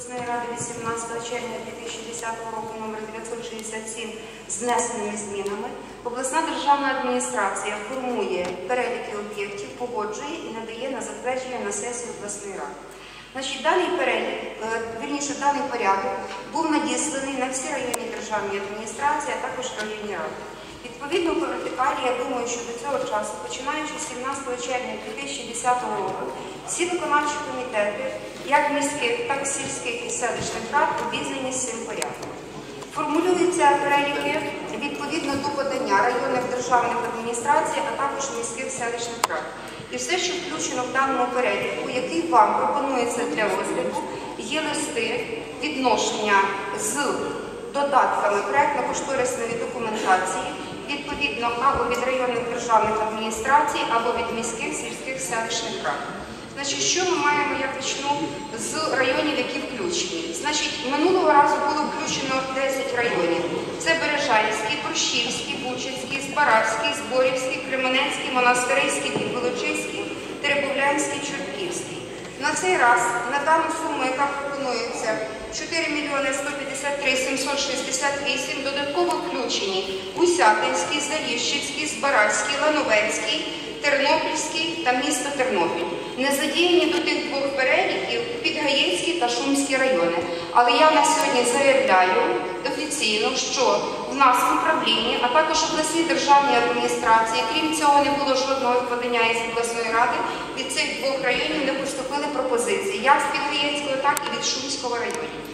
обласної ради від 17 червня 2010 року номер 967 з внесеними змінами, обласна державна адміністрація формує переліки об'єктів, погоджує і надає на затвердження на сесію обласної ради. Значить, даний перелік, е, вірніше, даний порядок був надісланий на всі районні державні адміністрації, а також районні ради. Відповідно по вертикалі, я думаю, що до цього часу, починаючи з 17 червня 2010 року, всі виконавчі комітети, як міських, так і сільських і селищних рад, обізнані з цим порядком. Формулюються переліки відповідно до подання районних державних адміністрацій, а також міських селищних рад. І все, що включено в даному переліку, який вам пропонується для розгляду, є листи відношення з додатками проектно-кошторисної документації, відповідно або від районних державних адміністрацій, або від міських сільських селищних рад. Значить, що ми маємо, я почну з районів, які включені. Значить, минулого разу було включено 10 районів. Це Бережанський, Борщівський, Бучицький, Збаравський, Зборівський, Кременецький, Монастирський, Підволочий. На цей раз на дану суму, яка пропонується 4 мільйони 153 768, додатково включені Усятинський, Заліщицький, Збаразький, Лановецький, Тернопільський та місто Тернопіль. Не задіяні до тих двох переліків Підгаєцький та Шумський райони. Але я на сьогодні заявляю офіційно, що нас в управлінні, а також обласній державній адміністрації, крім цього, не було жодного подання із обласної ради. Від цих двох районів не поступили пропозиції як з Підгаєцького, так і від Шумського району.